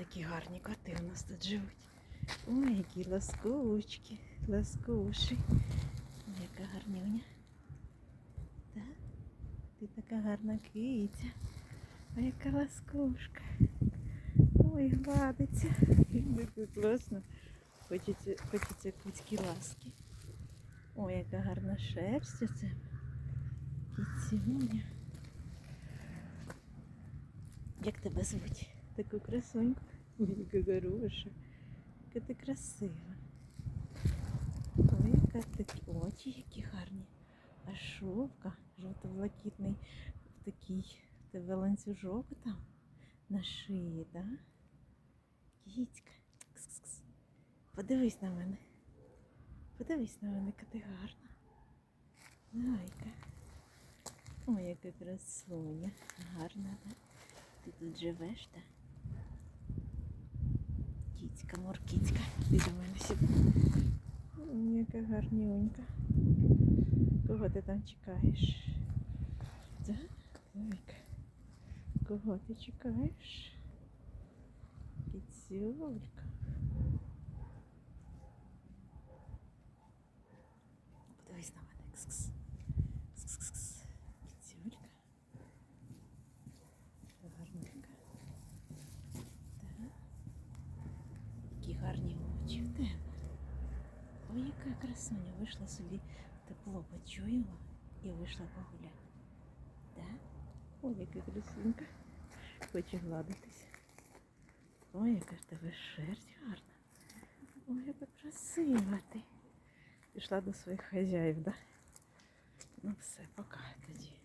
такі гарні коти у нас тут живуть. Ой, які ласкучки, ласкуші. Яка гарнюня. Так? Ти така гарна киця. Ой, яка ласкушка. Ой, гладиться. Як класно. Хочеться, хочеться кицькі ласки. Ой, яка гарна шерсть у це. Кіцюня. Як тебе звуть? Таку красуньку. Яка хороша. Яка ти красива. Ой, яка такі очі, які гарні. А шовка жовто-блакитний такий тебе ланцюжок там на шиї, да? Кс-кс-кс. Подивись на мене. Подивись на мене, яка ти гарна. Зайка. Ой, яка красуня. Гарна, да? Ти тут живеш, так? Кіцька, моркіцька. До мене сюди. Яка гарнюнька. Кого ти там чекаєш? Да? Зайка. Кого ти чекаєш? Кіцюлька. Подивись на мене. Кс-кс. Кс-кс-кс. Кіцюлька. Гарненька. Так. Які гарні очі в тебе. Ой, яка красуня. Вийшла собі тепло почуяла і вийшла погуляти. Так? Ой, яка красунька. Хоче гладитись. Ой, яка ж тебе шерсть гарна. Ой, яка красива ти. Пішла до своїх хазяїв, да? Ну все, пока тоді.